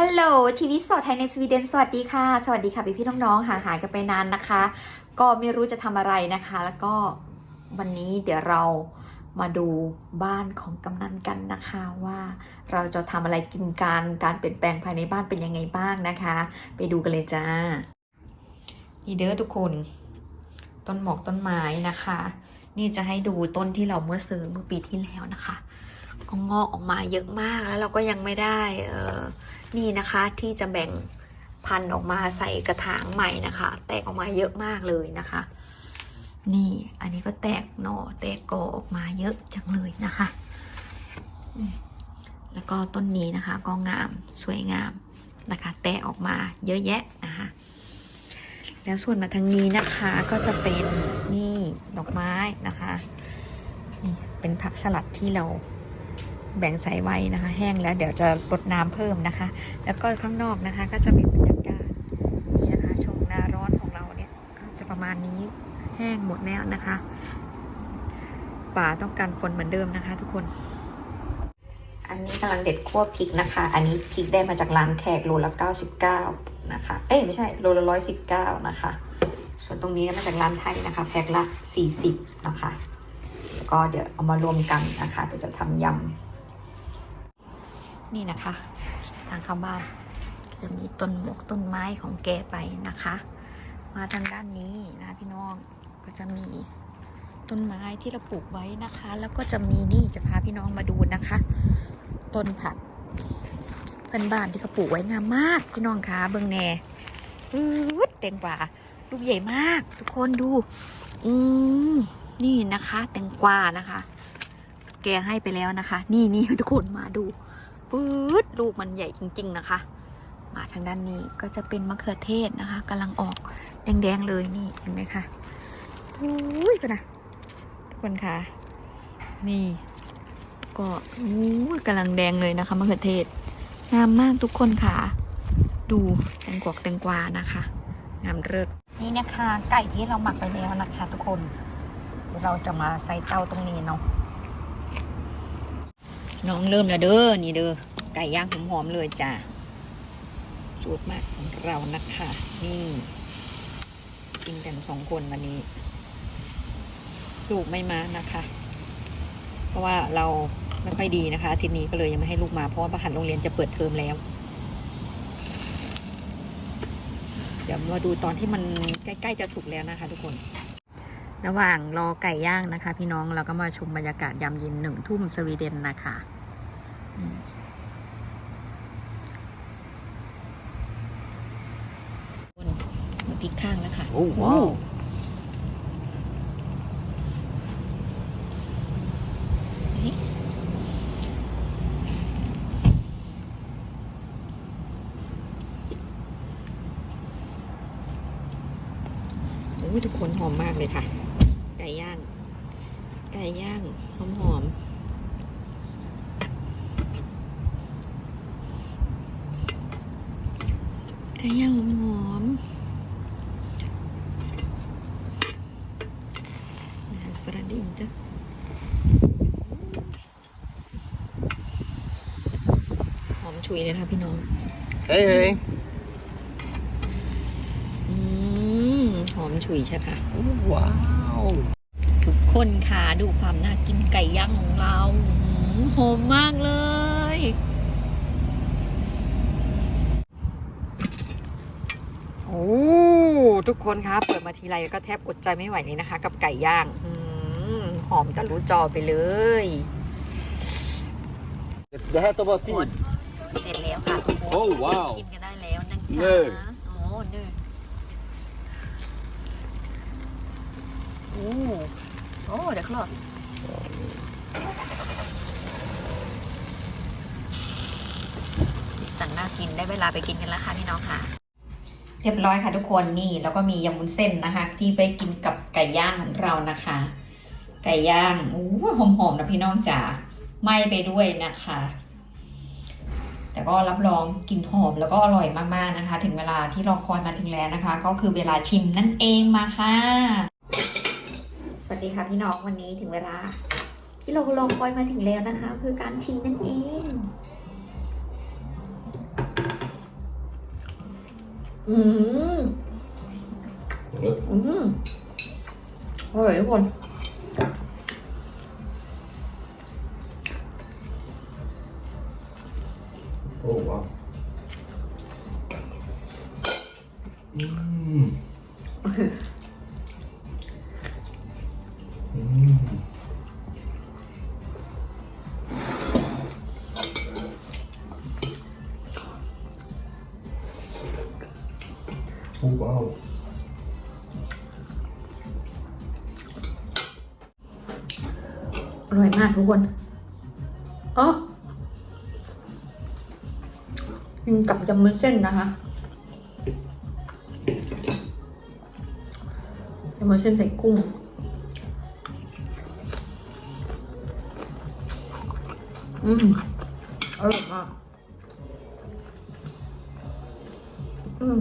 ฮัลโหลชีวิตสดไทยในสวีเดนสวัสดีค่ะ สวัสดีค่ะพี่พี่น้องๆห่างหายกันไปนานนะคะ ก็ไม่รู้จะทำอะไรนะคะ แล้วก็วันนี้เดี๋ยวเรามาดูบ้านของกำนันกันนะคะว่าเราจะทำอะไรกินกันการเปลี่ยนแปลงภายในบ้านเป็นยังไงบ้างนะคะ ไปดูกันเลยจ้านี่เด้อทุกคน ต้นหมอกต้นไม้นะคะ นี่จะให้ดูต้นที่เราเมื่อซื้อเมื่อปีที่แล้วนะคะ ก็งอกออกมาเยอะมากแล้วเราก็ยังไม่ได้เออ นี่นะคะที่จะแบ่งพันออกมาใส่กระถางใหม่นะคะ แตกออกมาเยอะมากเลยนะคะ นี่อันนี้ก็แตกหน่อแตกกอออกมาเยอะจังเลยนะคะ แล้วก็ต้นนี้นะคะก็งามสวยงามนะคะ แตกออกมาเยอะแยะนะคะแล้วส่วนมาทางนี้นะคะก็จะเป็นนี่ดอกไม้นะคะนี่เป็นผักสลัดที่เรา แบ่งใส่ไว้นะคะ แห้งแล้วเดี๋ยวจะรดน้ำเพิ่มนะคะ แล้วก็ข้างนอกนะคะ ก็จะเป็นบรรยากาศนี่นะคะช่วงหน้าร้อนของเราเนี่ยก็จะประมาณนี้แห้งหมดแล้วนะคะป่าต้องการฝนเหมือนเดิมนะคะ ทุกคน อันนี้กำลังเด็ดขั้วพริกนะคะ อันนี้พริกได้มาจากร้านแขกโลละ99นะคะ เอ้ยไม่ใช่โลละ119นะคะ ส่วนตรงนี้มาจากร้านไทยนะคะ แพ็คละ 40นะคะ แล้วก็เดี๋ยวเอามารวมกันนะคะ เดี๋ยวจะทำยำ นี่นะคะ ทางเข้าบ้านจะมีต้นหมกต้นไม้ของแกไปนะคะ มาทางด้านนี้นะพี่น้องก็จะมีต้นไม้ที่เราปลูกไว้นะคะ แล้วก็จะมีนี่จะพาพี่น้องมาดูนะคะ ต้นผักเพื่อนบ้านที่เขาปลูกไว้งามมากพี่น้องคะเบิงแน่ฟืดแตงกวาลูกใหญ่มาก ทุกคนดู อืมนี่นะคะ แตงกวานะคะ แกให้ไปแล้วนะคะ นี่นี่ทุกคนมาดู ปื๊ดลูกมันใหญ่จริง ๆ นะคะ มาทางด้านนี้ก็จะเป็นมะเขือเทศนะคะกำลังออกแดง ๆ เลยนี่เห็นไหมคะอุ้ยกันนะทุกคนคะนี่ ก็อุ้ยกำลังแดงเลยนะคะมะเขือเทศงามมากทุกคนค่ะ ดูแตงกวกแตงกวานะคะงามเลิศนี่นะคะ ไก่ที่เราหมักไปแล้วนะคะ ทุกคนเราจะมาใส่เตาตรงนี้เนาะ น้องเริ่มแล้วเด้อนี่เด้อไก่ย่างหอมๆเลยจ้ะสูตรมากของเรานะคะนี่กินกันสองคนวันนี้ลูกไม่มานะคะ เพราะว่าเราไม่ค่อยดีนะคะทีนี้ก็เลยยังไม่ให้ลูกมาเพราะว่าประหันโรงเรียนจะเปิดเทอมแล้ว เดี๋ยวมาดูตอนที่มันใกล้ๆจะสุกแล้วนะคะ ทุกคน ระหว่างรอไก่ย่างนะคะ พี่น้องเราก็มาชมบรรยากาศยามเย็นหนึ่งทุ่มสวีเดนนะคะ มมาพลิกข้างแล้วค่ะ โอ้ว้าวนี่โอ้ยทุกคนหอมมากเลยค่ะ ไก่ย่าง ไก่ย่างหอมหอม ๆไก่ย่างหอมหอมๆนะคะประเด็นจ้ะหอมฉุยเลยนะคะพี่น้อง Hej hej! อืมหอมฉุยใช่ค่ะ Oh, wow! ทุกคนค่ะดูความน่ากินไก่ย่างของเราหืมหอมมากเลย อ้ทุกคนคะเปิดมาทีไรก็แทบอดใจไม่ไหวเลยนะคะ กับไก่ย่างหืมหอมจะรู้จอไปเลย Det här tar bara tid. เสร็จแล้วค่ะทุกคนโอ้ว้าวกินกันได้แล้วนะเย้คะโอ้นี่โอ้โอ้เดี๋ยวคลอดสั่งน่ากินได้เวลาไปกินกันแล้วค่ะพี่น้องค่ะเรียบร้อยค่ะทุกคนนี่แล้วก็มียำวุ้นเส้นนะคะ ที่ไปกินกับไก่ย่างของเรานะคะ ไก่ย่างอู้หอมๆนะพี่น้องจ๋าไหม้ไปด้วยนะคะ แต่ก็รับรองกลิ่นหอมแล้วก็อร่อยมากๆนะคะ ถึงเวลาที่รอคอยมาถึงแล้วนะคะ ก็คือเวลาชิมนั่นเองมาค่ะ สวัสดีค่ะพี่น้องวันนี้ถึงเวลาที่เรารอคอยมาถึงแล้วนะคะ คือการชิมนั่นเอง อืมอืมอร่อยทุก wow. อร่อยมากทุกคนอ๋อกินกับยำมุ้นเส้นนะคะยำมุ้นเส้นใส่กุ้ง อืม อร่อยมาก อืม